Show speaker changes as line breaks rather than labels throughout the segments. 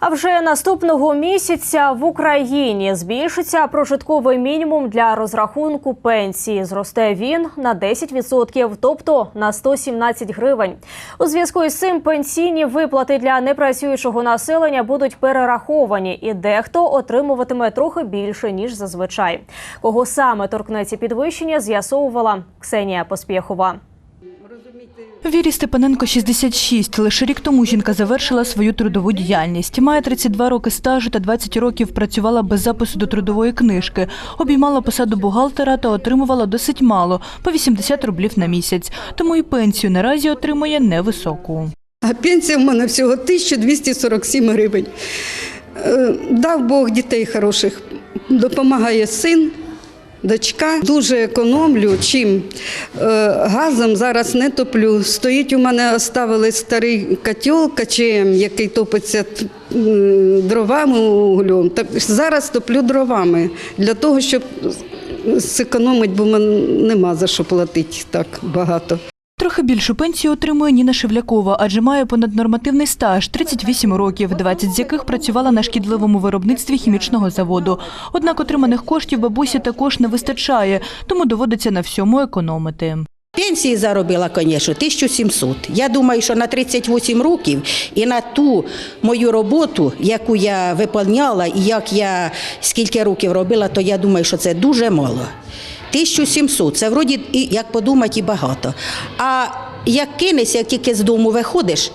А вже наступного місяця в Україні збільшиться прожитковий мінімум для розрахунку пенсії. Зросте він на 10%, тобто на 117 гривень. У зв'язку із цим пенсійні виплати для непрацюючого населення будуть перераховані, і дехто отримуватиме трохи більше ніж зазвичай. Кого саме торкнеться підвищення, з'ясовувала Ксенія Поспєхова.
Вірі Степаненко 66. Лише рік тому жінка завершила свою трудову діяльність. Має 32 роки стажу та 20 років працювала без запису до трудової книжки. Обіймала посаду бухгалтера та отримувала досить мало – по 80 рублів на місяць. Тому і пенсію наразі отримує невисоку.
А пенсія в мене всього 1247 гривень. Е, Дав Бог дітей хороших, допомагає син, дочка. Дуже економлю, чим е, газом зараз не топлю. Стоїть у мене, оставили старий котел КЧМ, який топиться дровами углем. Так зараз топлю дровами для того, щоб зекономити, бо мене нема за що платити так багато.
Більшу пенсію отримує Ніна Шевлякова, адже має понаднормативний стаж – 38 років, 20 з яких працювала на шкідливому виробництві хімічного заводу. Однак отриманих коштів бабусі також не вистачає, тому доводиться на всьому економити.
Пенсії заробила, звісно, 1700. Я думаю, що на 38 років і на ту мою роботу, яку я виповняла, і як я скільки років робила, то я думаю, що це дуже мало. 1700 це вроді, як подумати, і багато. А як кинешся, як тільки з дому виходиш,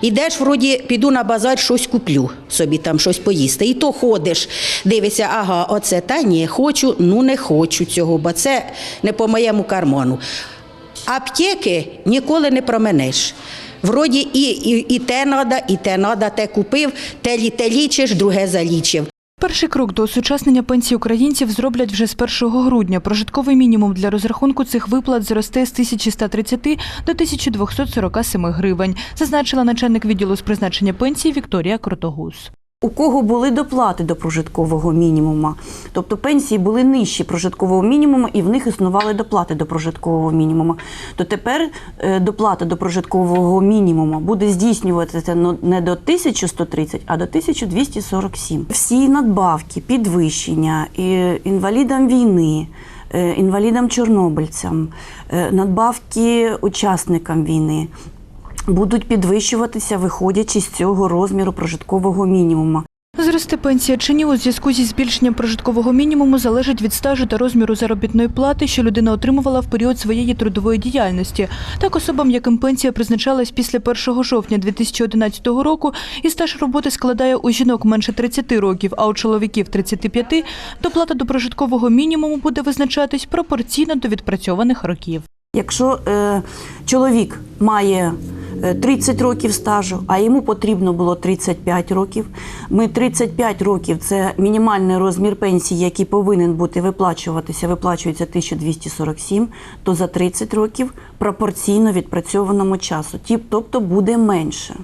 Ідеш, вроді, піду на базар, щось куплю, собі там щось поїсти. І то ходиш, дивишся, ага, оце та ні, хочу, ну не хочу цього, бо це не по моєму карману. Аптеки ніколи не променеш. Вроді і, і, і те надо, і те надо, те купив, те, те лічиш, друге залічив.
Перший крок до осучаснення пенсій українців зроблять вже з 1 грудня. Прожитковий мінімум для розрахунку цих виплат зросте з 1130 до 1247 гривень, зазначила начальник відділу з призначення пенсії Вікторія Кротогус.
У кого були доплати до прожиткового мінімуму, тобто пенсії були нижчі прожиткового мінімуму, і в них існували доплати до прожиткового мінімуму. То тепер е, доплата до прожиткового мінімуму буде здійснюватися ну, не до 1130, а до 1247. Всі надбавки, підвищення інвалідам війни. е, Інвалідам-чорнобильцям, е, надбавки учасникам війни будуть підвищуватися, виходячи з цього розміру прожиткового мінімуму.
Зросте пенсія чи ні у зв'язку зі збільшенням прожиткового мінімуму залежить від стажу та розміру заробітної плати, що людина отримувала в період своєї трудової діяльності. Так особам, яким пенсія призначалась після 1 жовтня 2011 року, і стаж роботи складає у жінок менше 30 років, а у чоловіків 35, доплата до прожиткового мінімуму буде визначатись пропорційно до відпрацьованих років.
Якщо е, чоловік має 30 років стажу, а йому потрібно було 35 років. Ми 35 років це мінімальний розмір пенсії, який повинен бути виплачуватися, виплачується 1247, то за 30 років пропорційно відпрацьованому часу, тобто буде менше.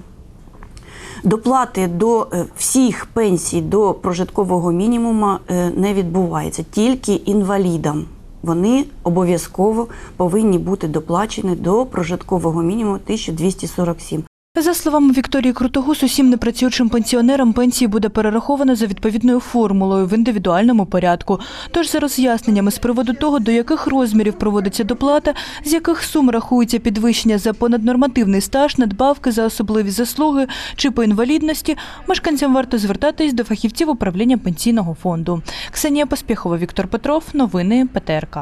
Доплати до е, всіх пенсій до прожиткового мінімуму е, не відбувається, тільки інвалідам. Вони обов'язково повинні бути доплачені до прожиткового мінімуму 1247.
За словами Вікторії Крутогус, усім непрацюючим пенсіонерам пенсії буде перераховано за відповідною формулою в індивідуальному порядку. Тож за роз'ясненнями з приводу того, до яких розмірів проводиться доплата, з яких сум рахується підвищення за понаднормативний стаж, надбавки за особливі заслуги чи по інвалідності, мешканцям варто звертатись до фахівців управління пенсійного фонду. Ксенія Поспєхова, Віктор Петров. Новини ПТРК.